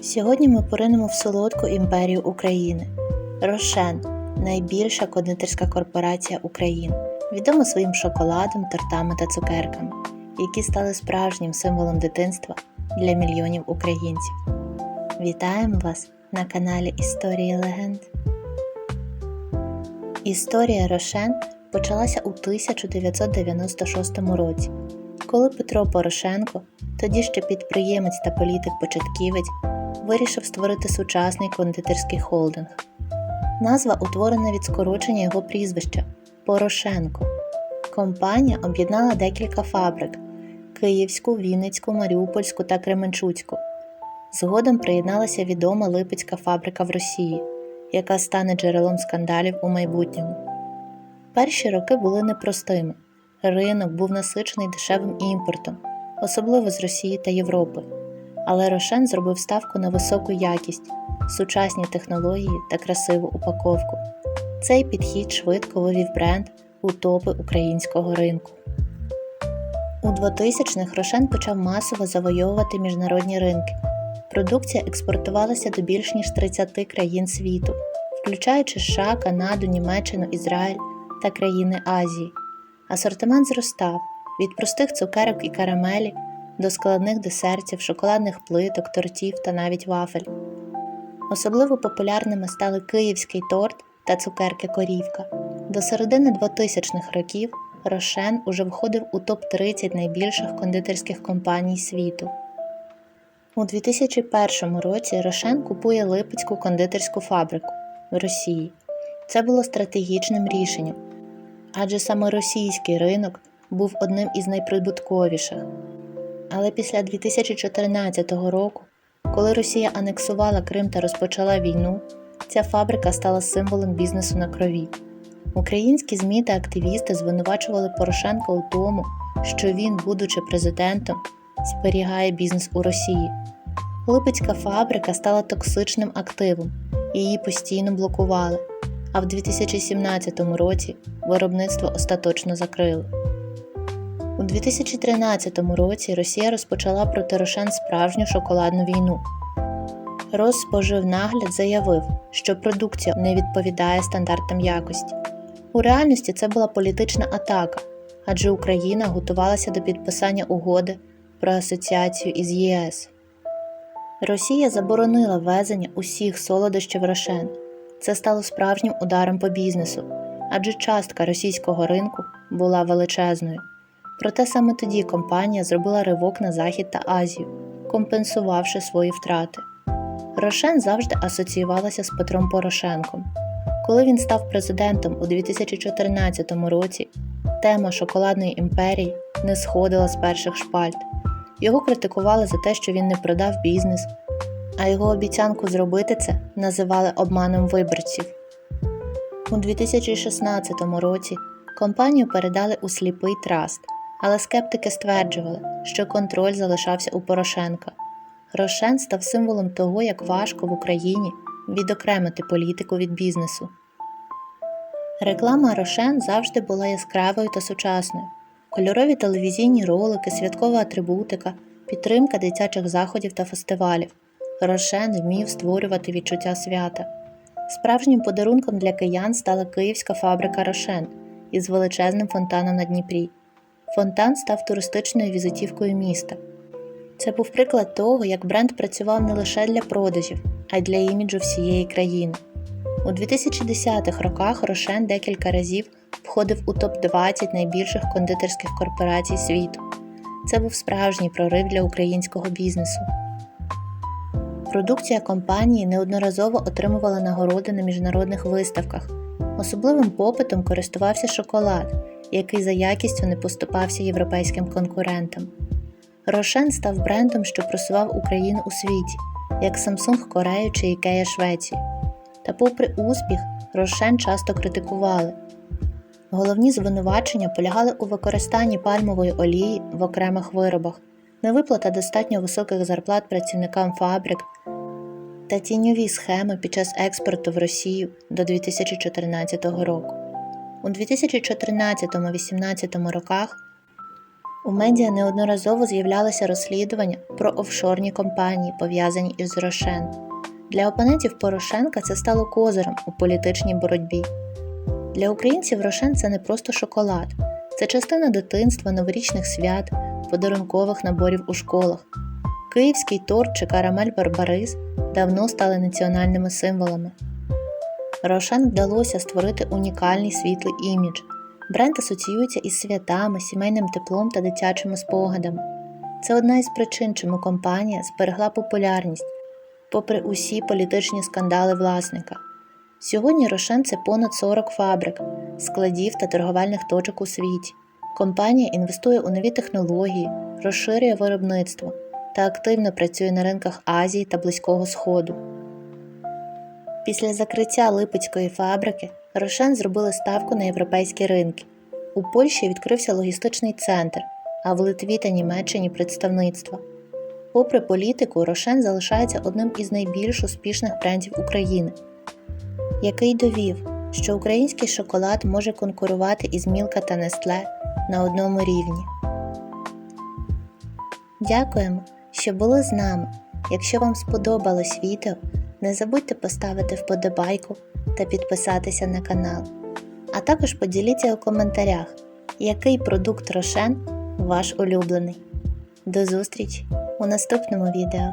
Сьогодні ми поринемо в солодку імперію України. Рошен найбільша кондитерська корпорація України, відома своїм шоколадом, тортами та цукерками, які стали справжнім символом дитинства для мільйонів українців. Вітаємо вас на каналі Історії легенд. Історія Рошен почалася у 1996 році, коли Петро Порошенко, тоді ще підприємець та політик-початківець, вирішив створити сучасний кондитерський холдинг. Назва утворена від скорочення його прізвища Порошенко. Компанія об'єднала декілька фабрик Київську, Вінницьку, Маріупольську та Кременчуцьку. Згодом приєдналася відома Липецька фабрика в Росії, яка стане джерелом скандалів у майбутньому. Перші роки були непростими. Ринок був насичений дешевим імпортом, особливо з Росії та Європи. Але Рошен зробив ставку на високу якість, сучасні технології та красиву упаковку. Цей підхід швидко вивів бренд у топи українського ринку. У 2000-х Рошен почав масово завойовувати міжнародні ринки. Продукція експортувалася до більш ніж 30 країн світу, включаючи США, Канаду, Німеччину, Ізраїль та країни Азії. Асортимент зростав від простих цукерок і карамелі до складних десертів, шоколадних плиток, тортів та навіть вафель. Особливо популярними стали київський торт та цукерки корівка. До середини 2000-х років Рошен уже входив у топ-30 найбільших кондитерських компаній світу. У 2001 році Рошен купує Липецьку кондитерську фабрику в Росії. Це було стратегічним рішенням, адже саме російський ринок був одним із найприбутковіших. Але після 2014 року, коли Росія анексувала Крим та розпочала війну, ця фабрика стала символом бізнесу на крові. Українські ЗМІ та активісти звинувачували Порошенка у тому, що він, будучи президентом, зберігає бізнес у Росії. Липецька фабрика стала токсичним активом, її постійно блокували, а в 2017 році виробництво остаточно закрили. У 2013 році Росія розпочала проти Рошен справжню шоколадну війну. Розспоживнагляд заявив, що продукція не відповідає стандартам якості. У реальності це була політична атака, адже Україна готувалася до підписання угоди про асоціацію із ЄС. Росія заборонила ввезення усіх солодощів Рошен. Це стало справжнім ударом по бізнесу, адже частка російського ринку була величезною. Проте саме тоді компанія зробила ривок на Захід та Азію, компенсувавши свої втрати. Рошен завжди асоціювалася з Петром Порошенком. Коли він став президентом у 2014 році, тема шоколадної імперії не сходила з перших шпальт. Його критикували за те, що він не продав бізнес, а його обіцянку зробити це називали обманом виборців. У 2016 році компанію передали у сліпий траст, але скептики стверджували, що контроль залишався у Порошенка. Рошен став символом того, як важко в Україні відокремити політику від бізнесу. Реклама Рошен завжди була яскравою та сучасною. Кольорові телевізійні ролики, святкова атрибутика, підтримка дитячих заходів та фестивалів. Рошен вмів створювати відчуття свята. Справжнім подарунком для киян стала київська фабрика Рошен із величезним фонтаном на Дніпрі. Фонтан став туристичною візитівкою міста. Це був приклад того, як бренд працював не лише для продажів, а й для іміджу всієї країни. У 2010-х роках Рошен декілька разів входив у топ-20 найбільших кондитерських корпорацій світу. Це був справжній прорив для українського бізнесу. Продукція компанії неодноразово отримувала нагороди на міжнародних виставках. Особливим попитом користувався шоколад, який за якістю не поступався європейським конкурентам. Рошен став брендом, що просував Україну у світі, як Samsung Корею чи Ікея Швеції. Та, попри успіх, Рошен часто критикували. Головні звинувачення полягали у використанні пальмової олії в окремих виробах, невиплата достатньо високих зарплат працівникам фабрик та тіньові схеми під час експорту в Росію до 2014 року. У 2014-18 роках У медіа неодноразово з'являлися розслідування про офшорні компанії, пов'язані із Рошен. Для опонентів Порошенка це стало козирем у політичній боротьбі. Для українців Рошен це не просто шоколад, це частина дитинства, новорічних свят, подарункових наборів у школах. Київський торт чи карамель Барбарис давно стали національними символами. Рошен вдалося створити унікальний світлий імідж. Бренд асоціюється із святами, сімейним теплом та дитячими спогадами. Це одна із причин, чому компанія зберегла популярність, попри усі політичні скандали власника. Сьогодні Рошен це понад 40 фабрик, складів та торговельних точок у світі. Компанія інвестує у нові технології, розширює виробництво та активно працює на ринках Азії та Близького Сходу. Після закриття Липецької фабрики Рошен зробили ставку на європейські ринки. У Польщі відкрився логістичний центр, а в Литві та Німеччині представництва. Попри політику, Рошен залишається одним із найбільш успішних брендів України, який довів, що український шоколад може конкурувати із Мілка та Нестле на одному рівні. Дякуємо, що були з нами. Якщо вам сподобалось відео, не забудьте поставити вподобайку та підписатися на канал. А також поділіться у коментарях, який продукт Рошен ваш улюблений. До зустрічі у наступному відео!